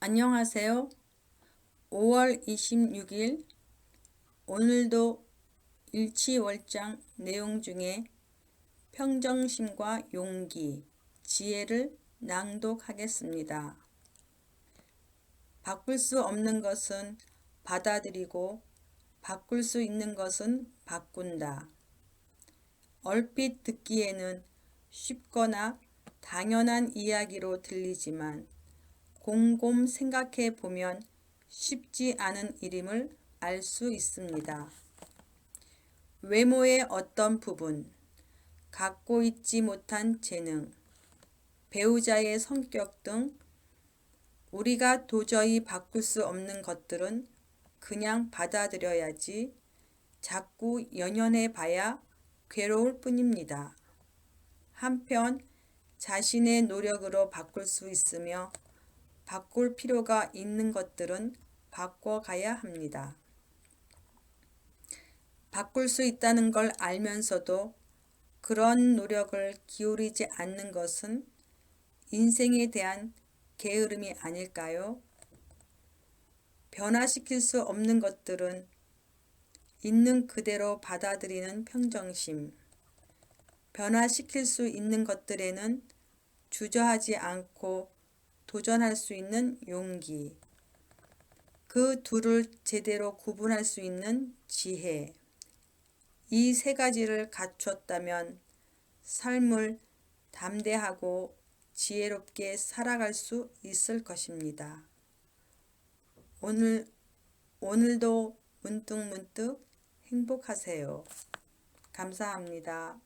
안녕하세요. 5월 26일 오늘도 일치월장 내용 중에 평정심과 용기, 지혜를 낭독하겠습니다. 바꿀 수 없는 것은 받아들이고 바꿀 수 있는 것은 바꾼다. 얼핏 듣기에는 쉽거나 당연한 이야기로 들리지만 곰곰 생각해 보면 쉽지 않은 일임을 알 수 있습니다. 외모의 어떤 부분, 갖고 있지 못한 재능, 배우자의 성격 등 우리가 도저히 바꿀 수 없는 것들은 그냥 받아들여야지 자꾸 연연해 봐야 괴로울 뿐입니다. 한편 자신의 노력으로 바꿀 수 있으며 바꿀 필요가 있는 것들은 바꿔가야 합니다. 바꿀 수 있다는 걸 알면서도 그런 노력을 기울이지 않는 것은 인생에 대한 게으름이 아닐까요? 변화시킬 수 없는 것들은 있는 그대로 받아들이는 평정심, 변화시킬 수 있는 것들에는 주저하지 않고 도전할 수 있는 용기, 그 둘을 제대로 구분할 수 있는 지혜, 이 세 가지를 갖췄다면 삶을 담대하고 지혜롭게 살아갈 수 있을 것입니다. 오늘, 오늘도 문득문득 행복하세요. 감사합니다.